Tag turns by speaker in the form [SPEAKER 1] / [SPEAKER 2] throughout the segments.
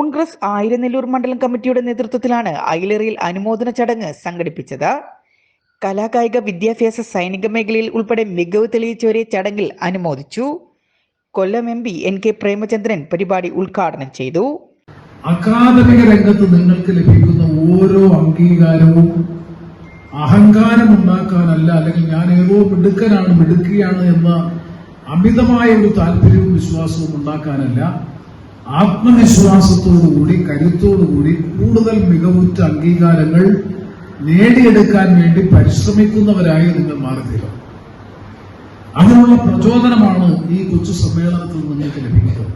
[SPEAKER 1] കോൺഗ്രസ് ആയിരനെല്ലൂർ മണ്ഡലം കമ്മിറ്റിയുടെ നേതൃത്വത്തിലാണ് അയിലേറിയിൽ അനുമോദന ചടങ്ങ് സംഘടിപ്പിച്ചത്. കലാകായിക വിദ്യാഭ്യാസ സൈനിക മേഖലയിൽ ഉൾപ്പെടെ മികവ് തെളിയിച്ചവരെ ചടങ്ങിൽ അനുമോദിച്ചു. Kollam M P N K Premachandran പരിപാടി ഉദ്ഘാടനം ചെയ്തു.
[SPEAKER 2] അക്കാദമിക രംഗത്ത് നിങ്ങൾക്ക് ലഭിക്കുന്ന ഓരോ അംഗീകാരവും അഹങ്കാരം ഉണ്ടാക്കാനല്ല അല്ലെങ്കിൽ ഞാൻ ഏതോ മിടുക്കനാണ് മിടുക്കിയാണ് എന്ന അമിതമായ ഒരു താല്പര്യവും വിശ്വാസവും ഉണ്ടാക്കാനല്ല. ആത്മവിശ്വാസത്തോടുകൂടി കരുത്തോടുകൂടി കൂടുതൽ മികവുറ്റ അംഗീകാരങ്ങൾ നേടിയെടുക്കാൻ വേണ്ടി പരിശ്രമിക്കുന്നവരായി നിങ്ങൾ മാറിത്തീരും അതിനുള്ള പ്രചോദനമാണ് ഈ കൊച്ചു സമ്മേളനത്തിൽ നിങ്ങൾക്ക് ലഭിക്കുന്നത്.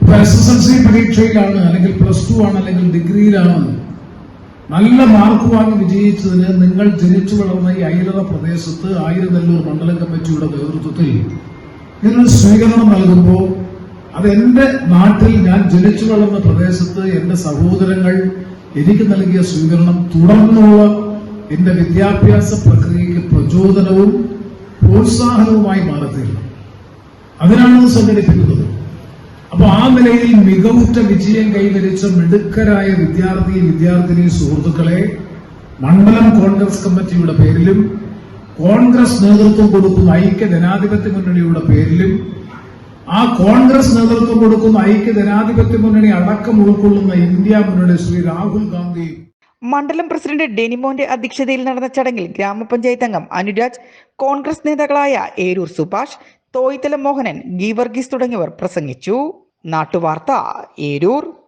[SPEAKER 2] ഇപ്പൊ എസ് എസ് എൽ സി പരീക്ഷയിലാണ് അല്ലെങ്കിൽ പ്ലസ് ടു ആണ് അല്ലെങ്കിൽ ഡിഗ്രിയിലാണ് നല്ല മാർക്ക് വാങ്ങി വിജയിച്ചതിന് നിങ്ങൾ ജനിച്ചു വളർന്ന ഈ ഐലറ പ്രദേശത്ത് ആയിരനെല്ലൂർ മണ്ഡലം കമ്മിറ്റിയുടെ നേതൃത്വത്തിൽ ഇതിനൊരു സ്വീകരണം നൽകുമ്പോൾ അത് എന്റെ നാട്ടിൽ ഞാൻ ജനിച്ചു വളർന്ന പ്രദേശത്ത് എന്റെ സഹോദരങ്ങൾ എനിക്ക് നൽകിയ സ്വീകരണം തുടർന്നുള്ള എന്റെ വിദ്യാഭ്യാസ പ്രക്രിയയ്ക്ക് പ്രചോദനവും പ്രോത്സാഹനവുമായി മാറത്തില്ല അതിനാണ് സംഘടിപ്പിക്കുന്നത്. അപ്പൊ ആ നിലയിൽ മികവുറ്റ വിജയം കൈവരിച്ച മിടുക്കരായ വിദ്യാർത്ഥി വിദ്യാർത്ഥിനി സുഹൃത്തുക്കളെ മണ്ഡലം കോൺഗ്രസ് കമ്മിറ്റിയുടെ പേരിലും കോൺഗ്രസ് നേതൃത്വം കൊടുക്കുന്ന ഐക്യ ജനാധിപത്യ മുന്നണിയുടെ പേരിലും ആ കോൺഗ്രസ് നേതൃത്വം കൊടുക്കുന്ന ഐക്യ ജനാധിപത്യ മുന്നണി അടക്കം ഉൾക്കൊള്ളുന്ന ഇന്ത്യ മുന്നണി ശ്രീ രാഹുൽ ഗാന്ധി.
[SPEAKER 1] മണ്ഡലം പ്രസിഡന്റ് ഡെനിമോന്റെ അധ്യക്ഷതയിൽ നടന്ന ചടങ്ങിൽ ഗ്രാമപഞ്ചായത്ത് അംഗം അനുരാജ് കോൺഗ്രസ് നേതാക്കളായ ഏരൂർ സുഭാഷ് തോയ്തല മോഹനൻ ഗീവർഗീസ് തുടങ്ങിയവർ പ്രസംഗിച്ചു. നാട്ടുവാർത്ത ഏരൂർ.